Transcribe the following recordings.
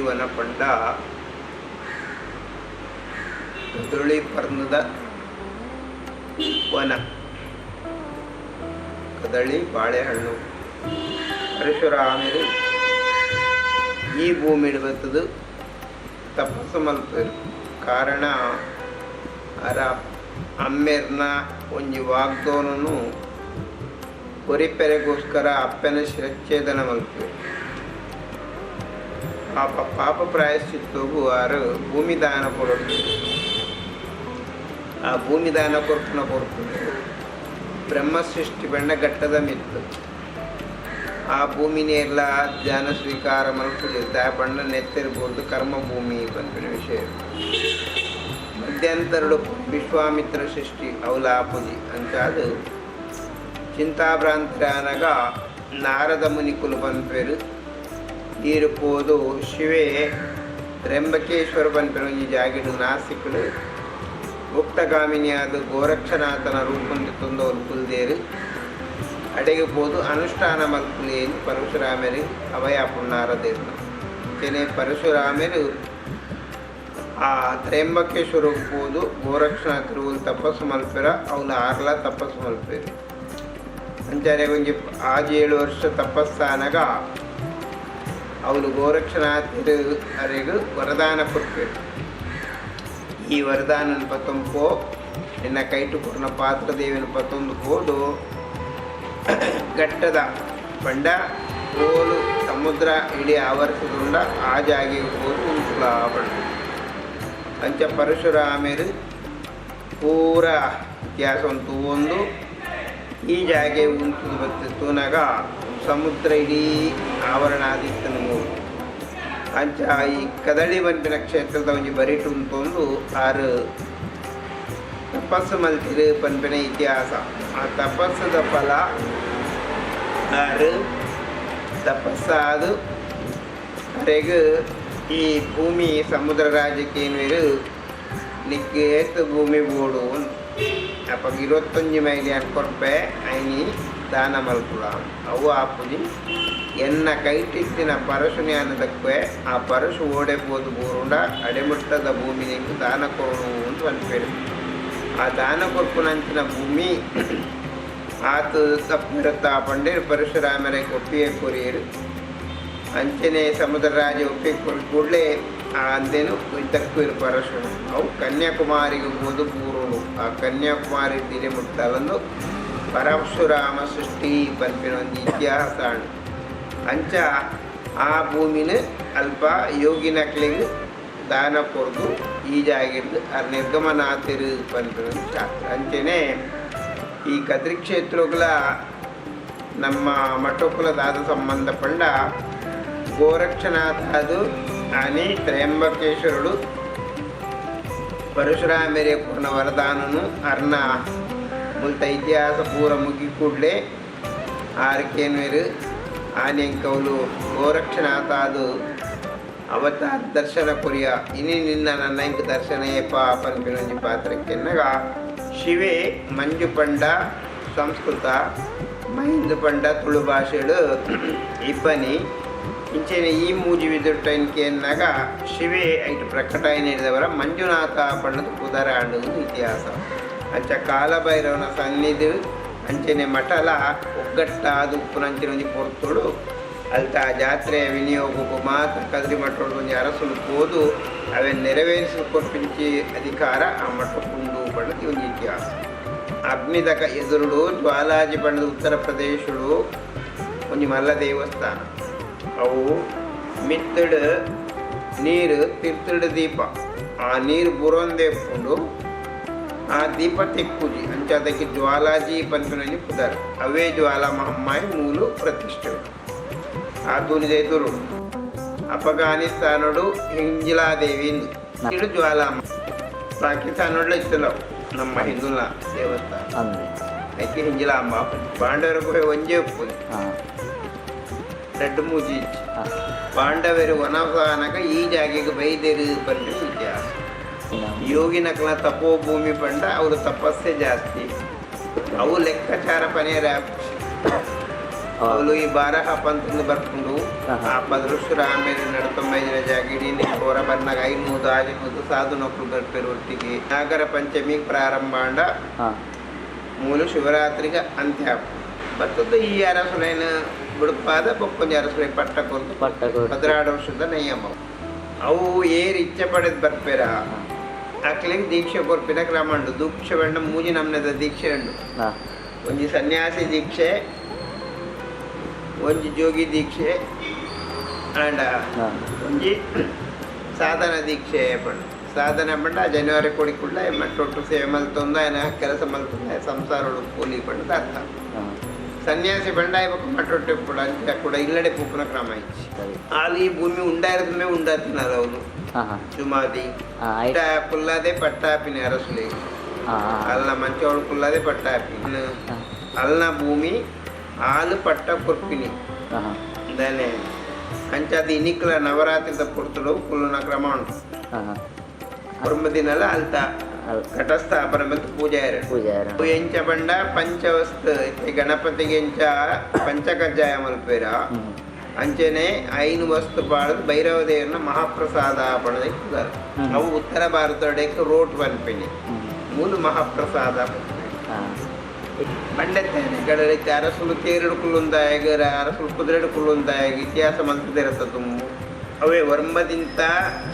ಪಂಡ ಕದಳಿ ಪರ್ಣದ ವನ. ಕದಳಿ ಬಾಳೆಹಣ್ಣು. ಪರಶುರಾಮರು ಈ ಭೂಮಿ ಇಡುವಂಥದ್ದು ತಪಸ್ಸು ಮಲ್ಪರು ಕಾರಣ. ಅರ ಅಮ್ಮೆರ್ನ ಒಂಜಿ ವಾಗ್ದೋನನು ಕೊರಿಪೆರೆಗೋಸ್ಕರ ಅಪ್ಪನ ಶಿರಚ್ಛೇದನ ಮಲ್ಪರು ಪಾಪ ಪಾಪ ಪ್ರಾಯಶ್ಚಿತ್ತಗೂ ಆರು ಭೂಮಿ ದಾನ ಕೊಡೋದು ಆ ಭೂಮಿ ದಾನ ಕೊರ್ಪುನ ಕೊರ್ಪುಡು ಬ್ರಹ್ಮ ಸೃಷ್ಟಿ ಬೆಂಡ ಘಟ್ಟದ ಮಿತ್ತು ಆ ಭೂಮಿನೇ ಎಲ್ಲ ಧ್ಯಾನ ಸ್ವೀಕಾರ ಮಲ್ಪುಡು ದ ಬಣ್ಣ ನೆತ್ತಿರ್ಬೋದು ಕರ್ಮ ಭೂಮಿ ಪಂಪಿನ ವಿಷಯ ಮಧ್ಯಂತರಡು ವಿಶ್ವಾಮಿತ್ರ ಸೃಷ್ಟಿ ಅವಲಾಪುಜಿ ಅಂಚಾದು చింతాభ్రాంతి అనగా నారద మునికులు పనిపేరు నీరు ತೀರುಪೋದು ಶಿವೆ. ತ್ರ್ಯಂಬಕೇಶ್ವರವನ್ ಈ ಜಾಗಿಡು ನಾಸಿಕಳು. ಮುಕ್ತಗಾಮಿನಿಯಾದ ಗೋರಕ್ಷನಾಥನ ರೂಪಂದು ತೊಂದವರು ಕುಲ್ದೇರು. ಅಡೆಗೆ ಪೋದು ಅನುಷ್ಠಾನ ಮಕ್ಕಳೇನು ಪರಶುರಾಮರು ಅವಯ ಪುಣ್ಣಾರದೇರು ಕೆನೆ ಪರಶುರಾಮರು ಆ ತ್ರ್ಯಂಬಕೇಶ್ವರ ಹೋದು ಗೋರಕ್ಷನಾಥ ತಪಸ್ಸು ಮಲ್ಪಿರ, ಅವನ ಆರ್ಲ ತಪಸ್ಸು ಮಲ್ಪಿರು. ಅಂಚಾನೆ ಒಂಜಿ ಆಜಿ ಏಳು ವರ್ಷ ತಪಸ್ಸಾನಗ ಅವಳು ಗೋರಕ್ಷನಾಥರು ಅರೆಗೂ ವರದಾನ ಕೊಡ್ಬೇಕು ಈ ವರದಾನ ಪತ್ತೊಂಬೋ ನಿನ್ನ ಕೈಟು ಕೊರ್ನ ಪಾತ್ರ ದೇವಿನ ಪತ್ತೊಂದು ಕೋಡು ಘಟ್ಟದ ಬಂಡ ಕೋಲು ಸಮುದ್ರ, ಇಡೀ ಆವರಿಸಿಕೊಂಡ ಆ ಜಾಗೆ ಹೋದು ಉಂಟುಲ ಬಂಡ ಅಂಚ ಪರಶುರಾಮರು ಪೂರ ಇತಿಹಾಸವನ್ನು ಒಂದು ಈ ಜಾಗೆ ಉಂಟು ಬರ್ತಿತ್ತು ನಗ. ಸಮುದ್ರ ಇಡೀ ಆವರಣ ಆದಿತ್ತನು ಮೂರು. ಅಂಚ ಈ ಕದಳಿ ಬಂಪಿನ ಕ್ಷೇತ್ರದ ಒಂಜಿ ಬರಿಟು ಅಂತಂದು ಆರು. ತಪಸ್ಸು ಮಲ್ತಿರು ಪನ್ಪಿನ ಇತಿಹಾಸ. ಆ ತಪಸ್ಸದ ಫಲ ಆರು. ತಪಸ್ಸಾದು ಅರೆಗು ಈ ಭೂಮಿ ಸಮುದ್ರ ರಾಜಕೀಯ ನಿಕ್ಕೆ ಏತು ಭೂಮಿ ಬೋಡು. ಅಪ್ಪ ಇರುವತ್ತೊಂಜಿ ಮೈಲಿ ಅನ್ಕೊರ್ಪೆ ಐನಿ. ದಾನ ಮಲ್ಪುಳ ಅವು ಆಪುಜಿ ಎನ್ನ ಕೈಟಿತ್ತಿನ ಪರಶುನಿ ಅನ್ನದಕ್ಕೆ ಆ ಪರಶು ಓಡೆಬೋದು ಬೂರುಂಡ, ಅಡೆಮುಟ್ಟದ ಭೂಮಿ ನಿಂತು ದಾನ ಕೊಡು ಅಂತ ಅನ್ಪೇಳಿ ಆ ದಾನ ಕೊರ್ಪುನಂಚಿನ ಭೂಮಿ, ಆತ ತಪ್ಪಿರುತ್ತ ಪಂಡೇರು ಪರಶುರಾಮನೆ ಒಪ್ಪಿಗೆ ಕೊರಿಯರು. ಅಂಚನೆ ಸಮುದ್ರ ರಾಜ ಒಪ್ಪಿಗೆ ಕೊಡ್ಲೇ ಆ ಅಂದೇನು ಇದಕ್ಕೂ ಪರಶುನು. ಪರಶು ಅವು ಕನ್ಯಾಕುಮಾರಿಗೆ ಹೋದು ಪೂರ್ವನು ಆ ಕನ್ಯಾಕುಮಾರಿ ತಿರಿ ಮುಟ್ಟಲಂದು ಪರಶುರಾಮ ಸೃಷ್ಟಿ ಪರ್ಪಿನೊಂದು ಇತಿಹಾಸ ಅಂಚ ಆ ಭೂಮಿನ ಅಲ್ಪ ಯೋಗಿನಕ್ಲಿಗೆ ದಾನ ಕೊಡ್ದು ಈಜಾಗಿರ್ದು ಅದು ನಿರ್ಗಮನ ಆತಿರು ಪಂಪಿನೊಂದು ಶಾಸ್ತ್ರ ಅಂಚೆನೆ ಈ ಕದ್ರಿಕ್ಷೇತ್ರಗಳ ನಮ್ಮ ಮಠೋಕುಲದಾದ ಸಂಬಂಧ ಪಂಡ ಗೋರಕ್ಷನಾಥಾದು ಅನಿ ತ್ರಯಂಬಕೇಶ್ವರುಡು ಪರಶುರಾಮೇರಿಯ ಪೂರ್ಣ ವರದಾನನು ಅರ್ನ ಮುಲ್ತ ಇತಿಹಾಸ ಪೂರ ಮುಗಿ ಕೂಡಲೇ ಆರ್ಕೇನ್ವೇರು ಆನೆಂಕವಲು ಗೋರಕ್ಷನಾಥ ಅದು ಅವತಾರ ದರ್ಶನ ಕೊರಿಯ. ಇನಿ ನಿನ್ನ ನನ್ನ ಇಂಕ ದರ್ಶನ ಏಪ ಪನ್ಪಿನೊಂಜಿ ಪಾತ್ರಕ್ಕೆನ್ನಗ ಶಿವೆ ಮಂಜು ಪಂಡ ಸಂಸ್ಕೃತ. ಮಹಿಂದು ಪಂಡ ತುಳು ಭಾಷೆಡು ಇಬ್ಬನಿ. ಇಂಚೆನೆ ಈ ಮೂಜಿ ವಿದುಟ್ಟೈನ್ಕೆ ಎನ್ನಾಗ ಶಿವೆ ಐಟು ಪ್ರಕಟ ಹಿಡಿದವರ ಮಂಜುನಾಥ ಪಂಡದ ಕುದರ ಆಡುವುದು ಇತಿಹಾಸ. ಅಂಚ ಕಾಲಭೈರವನ ಸನ್ನಿಧಿ ಅಂಚನೆ ಮಠಲ ಒಗ್ಗಟ್ಟಾದ ಉಪ್ಪುನಂಚಿನ ಒಂಜಿ ಪೊರ್ತುಡು. ಅಲ್ತ ಜಾತ್ರೆ ವಿನಿಯೋಗಕ್ಕೂ ಮಾತ್ರ ಕದ್ರಿ ಮಠೋಡು ಒಂದು ಅರಸುಲು ಹೋದು ಅವೇ ನೆರವೇರಿಸಿ ಕೊರ್ಪಿಂಚಿ ಅಧಿಕಾರ ಆ ಮಟ್ಟಕ್ಕುಂಡು ಬಣ್ಣದ ಒಂದು ಇತಿಹಾಸ. ಅಗ್ನಿದಕ ಎದುರುಡು, ಜ್ವಾಲಾಜಿ ಬಣ್ಣದ ಉತ್ತರ ಪ್ರದೇಶಡು ಒಂದು ಮಲ್ಲ ದೇವಸ್ಥಾನ. ಅವು ಮಿತ್ತಡು ನೀರು ತಿರ್ತಡು ದೀಪ. ಆ ನೀರು ಬುರೊಂದೆಪ್ಪುಂಡು ಆ ದೀಪ ತೆಕ್ಕುಜಿ ಅಂಚ ಅದಕ್ಕೆ ಜ್ವಾಲಾಜಿ ಪಂಪಿನಲ್ಲಿ ಪುದಾರ್ ಅವೇ ಜ್ವಾಲಾ ಮಹಮ್ಮಾಯಿ ಮೂಲು ಪ್ರತಿಷ್ಠೆ ಆತೂನಿ ಜೈತೂರು ಅಫಘಾನಿಸ್ತಾನುಡು ಹಿಂಜಿಲಾದೇವಿನಿ ಇಡು ಜ್ವಾಲಾಮ ಪಾಕಿಸ್ತಾನುಡ್ಲ ಇತ್ತಲವು ನಮ್ಮ ಹಿಂದುಲ ದೇವಸ್ಥಾನ ಅದಕ್ಕೆ ಹಿಂಜಿಲಾಂಬ ಪಾಂಡವರು ಕೂಡ ಒಂಜೇ ಒಪ್ಪುದು ರೆಡ್ ಮೂಜಿ ಪಾಂಡವರು ವನವಾನಕ ಈ ಜಾಗೆಗೆ ಬೈದೇರು ಬಂದು ವಿದ್ಯಾ ಇತಿಹಾಸ ತಪೋ ಭೂಮಿ ಪಂಡ ಅವರು ತಪಸ್ಸೆ ಜಾಸ್ತಿ. ಅವು ಲೆಕ್ಕಾಚಾರ ಪನೇರ ಅವಳು ಈ ಬಾರಹ ಪಂತಂದು ಬರ್ಕೊಂಡು. ಆ ಪದರುಷರು ಆಮೇಲೆ ನಡತೊಂಬೈದು ದಿನ ಜಾಗಿಡಿ ಹೊರ ಬಂದಾಗ ಐನೂದು ಆರಿನೂದು ಸಾಧು ನೊಕ್ಕಲು ಗರ್ಪೆರು ಒಟ್ಟಿಗೆ. ನಾಗರ ಪಂಚಮಿ ಪ್ರಾರಂಭ ಅಂಡ ಮೂಲು ಶಿವರಾತ್ರಿಗೆ ಅಂತ್ಯ ಬರ್ತದ್ದು ಈ ಅರಸುರೇನ ಬಿಡುಪಾದ ಬೊಕ್ಕೊಂಜಿ ಅರಸುಲೆ ಪಟ್ಟ ಕೊರ್ದು. ಹದಿನಾರು ವರ್ಷದ ನಿಯಮ ಅವು ಏರ್ ಇಚ್ಛೆ ಪಡೆದು ಬರ್ಪೇರ. ಅಕ್ಲೆಂಗ್ ದೀಕ್ಷೆ ಕೊರ್ ಪಿನಕ್ರಮಂಡು ದೀಕ್ಷೆ ಬಂಡ ಮೂಜಿ ನಮ್ನದ ದೀಕ್ಷೆ ಉಂಡು ಒಂಜಿ ಸನ್ಯಾಸಿ ದೀಕ್ಷೆ ಒಂಜಿ ಜೋಗಿ ದೀಕ್ಷೆ ಅಂಡ ಒಂಜಿ ಸಾಧನ ದೀಕ್ಷೆ ಪಂಡ. ಸಾಧನ ಪಂಡ ಜನವರಿ ಕೊಡಿ ಕೊಡಿಕುಳ್ಳ ಮತ್ತೊಟ್ಟು ಸೇವೆ ಮಲ್ತೊಂದು ಕೆಲಸ ಮಲ್ತೊಂದು ಸಂಸಾರ ಕೂಲಿ ಪಂಡದ ಅರ್ಥ. సన్యాసి బండాయి ఒక పట్టొట్టేప్పుడు అంతే కూడా ఇల్లడే పుప్పున క్రమ ఇచ్చి వాళ్ళు ఈ భూమి ఉండారమే ఉండాతున్నారు అవును సుమాది పుల్లాదే పట్టాపిన అరసులే అల్ల మంచోడు పుల్లాదే పట్టాపి అల్ల భూమి ఆలు పట్ట కొర్పిని దాని అంచాది ఇనికల నవరాత్రి పుడుతుడు పుల్లున క్రమ ఉంటుంది బ్రహ్మదినాల అల్తా ಘಟಸ್ಥಾಪನ ಮತ್ತು ಪೂಜೆ ಎರಡು ಪೂಜೆ ಯಾರು ಎಂಚ ಬಂಡ ಪಂಚವಸ್ತು ಗಣಪತಿಗೆ ಎಂಚ ಪಂಚಕಜ್ಜಾಯ ಮಲ್ಪೇರ ಅಂಚನೆ ಐನು ವಸ್ತು ಬಾಳದು ಭೈರವ ದೇವರನ್ನ ಮಹಾಪ್ರಸಾದ ಪಡೆದ. ಅವು ಉತ್ತರ ಭಾರತಕ್ಕೆ ರೋಟ್ ಬನ್ಪಿನಿ ಮೂಲ ಮಹಾಪ್ರಸಾದ ಪಂಡತ್ತೇನೆ ಗಡಲಿಕ್ಕೆ ಅರಸುಲು ತೇರಡು ಕುಲ್ಲುಂದಾಯಗ ಅರಸುಲು ಕುದುರೆಡು ಕುಲ್ಲುಂದಾಯಗ ಇತಿಹಾಸ ಮಂತ್ರದಿರತ್ತ ತುಂಬ. ಅವೇ ವರ್ಮದಿಂತ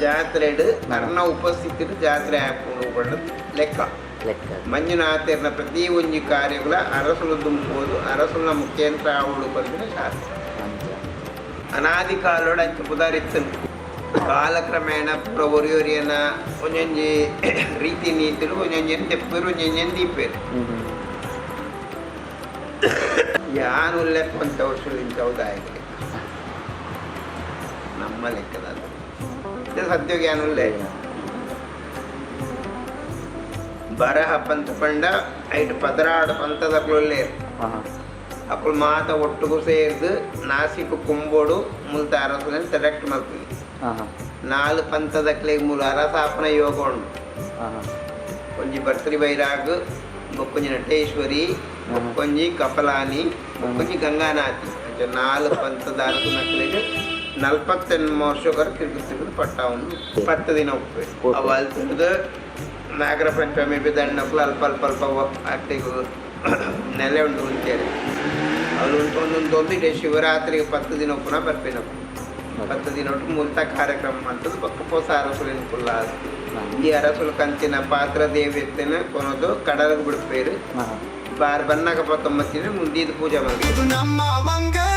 ಜಾತ್ರೆಡು ಕರ್ಣ ಉಪಸ್ಥಿತಿ ಜಾತ್ರೆ ಹಾಕೊಂಡು ಪಂಡ ಲೆಕ್ಕ. ಲೆಕ್ಕ. ಮಂಜುನಾಥರ್ನ ಪ್ರತಿ ಒಂದು ಕಾರ್ಯಗಳ ಅರಸುಲು ತುಂಬೋದು ಅರಸುಲ ಮುಖ್ಯಂತ್ರ ಅವಳು ಬಂದಿನ ಶಾಸ್ತ್ರ. ಅನಾದಿ ಕಾಲೋಡ ಅಂಚ ಕಾಲಕ್ರಮೇಣ ಪೂರ ಒರಿಯೊರಿಯನ ಒಂಜೊಂಜಿ ರೀತಿ ನೀತಿರು ಒಂದೊಂಜೆನ್ ತೆಪ್ಪರು ದೀಪೇರು. ಯಾನು ಲೆಪ್ಪಂತ ಅಂತ ವರ್ಷದಿಂದ ಹೌದಾಯ್ತು ನಮ್ಮ ಲೆಕ್ಕದಲ್ಲಿ ಇದು ಸತ್ಯ ಜ್ಞಾನುಲ್ಲೇ ಬರಹ ಪಂತ ಪಂಡ ಐಟ್ ಪದರಾಡು ಪಂತದ ಹಾಂ. ಅಕ್ಕಳು ಮಾತ ಒಟ್ಟಿಗೂ ಸೇರಿದು ನಾಸಿಕ್ ಕುಂಬೋಡು ಮುಲ್ತ ಅರಸನ ಸೆಲೆಕ್ಟ್ ಮಾಡ್ತೀನಿ. ನಾಲ್ಕು ಪಂತದ ಪಂಥದಕ್ಲೆ ಮೂಲ ಅರಸಾಪನ ಯೋಗ ಉಂಡು ಹಾಂ. ಒಂಜಿ ಭರ್ತೃ ಬೈರಾಗ್ ಕೊಂಚ ನಟೇಶ್ವರಿ ಕೊಂಜಿ ಕಪಲಾನಿ ಬೊಕ್ಕೊಂಜಿ ಗಂಗಾನಾಥಿ. ನಾಲ್ಕು ಪಂತದ ಅರಸನ ಅರಸನಕ್ಲೆಗೆ ನಲ್ಪತ್ತೆನ್ನು ವರ್ಷಕರ ತಿರುಗಿ ತಿರುಗಿ ಪಟ್ಟ ಒಂದು ಪತ್ತು ದಿನ ಹೋಗ್ಬೇಕು ಅವು ಅಲ್ಲಿ ತಿರುದು ನಾಗರ ಪಂಚಮಿ ಬಿದ್ದಣ್ಣಕ್ಕಲು ಅಲ್ಪ ಅಲ್ಪ ಅಲ್ಪ ಆಗ್ತಿಗೂ ನೆಲೆ ಉಂಟು ಅಂತೇಳಿ ಅಲ್ಲಿ ಉಂಟು ಒಂದೊಂದು ಒಂದಿಗೆ ಶಿವರಾತ್ರಿಗೆ ಪತ್ತು ದಿನ ಪುನಃ ಬರ್ಪೇನಪ್ಪ ಪತ್ತು ದಿನ ಒಟ್ಟು ಮೂಲತ ಕಾರ್ಯಕ್ರಮ ಮಾಡ್ತದೆ. ಪಕ್ಕ ಹೊಸ ಅರಸುಲಿನ ಕುಲ್ಲ ಈ ಅರಸುಲು ಕಂಚಿನ ಪಾತ್ರ ದೇವತೆನ ಕೊನೋದು ಕಡಲಿಗೆ ಬಿಡ್ಪೇರು ಹಾಂ. ಬಾರ್ ಬನ್ನಾಗ ಪತ್ತೊಂಬತ್ತಿನ ಮುಂದಿದ ಪೂಜೆ ಮಾಡಿ ನಮ್ಮ ಮಂಗಳ